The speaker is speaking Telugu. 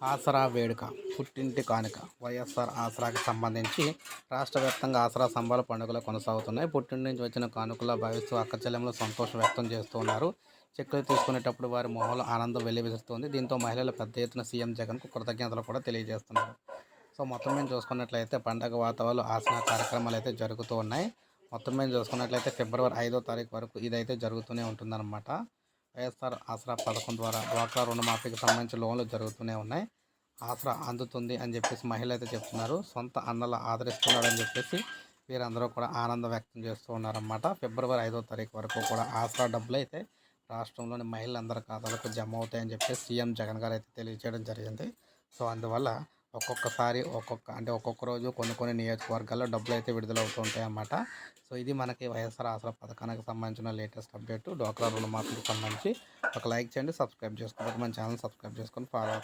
ఆసరా వేడుక పుట్టింటి కానుక వైఎస్ఆర్ ఆసరాకి సంబంధించి రాష్ట్ర వ్యాప్తంగా ఆసరా సంబరాల పండుగలు కొనసాగుతున్నాయి. పుట్టింటి నుంచి వచ్చిన కానుకలా భావిస్తూ అక్క సంతోషం వ్యక్తం చేస్తూ ఉన్నారు. చెక్కులు తీసుకునేటప్పుడు వారి మొహంలో ఆనందం వెల్లివిరుస్తుంది దీంతో మహిళలు పెద్ద ఎత్తున సీఎం జగన్కు కృతజ్ఞతలు కూడా తెలియజేస్తున్నారు. సో మొత్తం మీద చూసుకున్నట్లయితే పండగ వాతావరణం ఆసరా కార్యక్రమాలు అయితే జరుగుతూ ఉన్నాయి. మొత్తం మీద చూసుకున్నట్లయితే ఫిబ్రవరి ఐదో తారీఖు వరకు ఇదైతే జరుగుతూనే ఉంటుందన్నమాట. వైఎస్ఆర్ ఆసరా పథకం ద్వారా డ్వాక్రా రుణమాఫీకి సంబంధించి లోన్లు జరుగుతూనే ఉన్నాయి. ఆసరా అందుతుంది అని చెప్పేసి మహిళ అయితే చెప్తున్నారు. సొంత అన్నల ఆదరిస్తున్నాడని చెప్పేసి వీరందరూ కూడా ఆనందం వ్యక్తం చేస్తూ ఉన్నారన్నమాట. ఫిబ్రవరి ఐదో తారీఖు వరకు కూడా ఆసరా డబ్బులు అయితే రాష్ట్రంలోని మహిళలందరి ఖాతాలకు జమ అవుతాయని చెప్పేసి సీఎం జగన్ గారు అయితే తెలియజేయడం జరిగింది. సో అందువల్ల ఒక్కొక్కసారి ఒక్కొక్క అంటే ఒక్కొక్క రోజు కొన్ని కొన్ని నియోజకవర్గాల్లో డబ్బులు అయితే విడుదల అవుతూ అన్నమాట సో ఇది మనకి వైఎస్ఆర్ ఆసరా పథకానికి సంబంధించిన లేటెస్ట్ అప్డేట్. డోక్రా రుణమాఫీకి సంబంధించి ఒక లైక్ చేయండి సబ్స్క్రైబ్ చేసుకోండి మన ఛానల్ సబ్స్క్రైబ్ చేసుకొని ఫాలో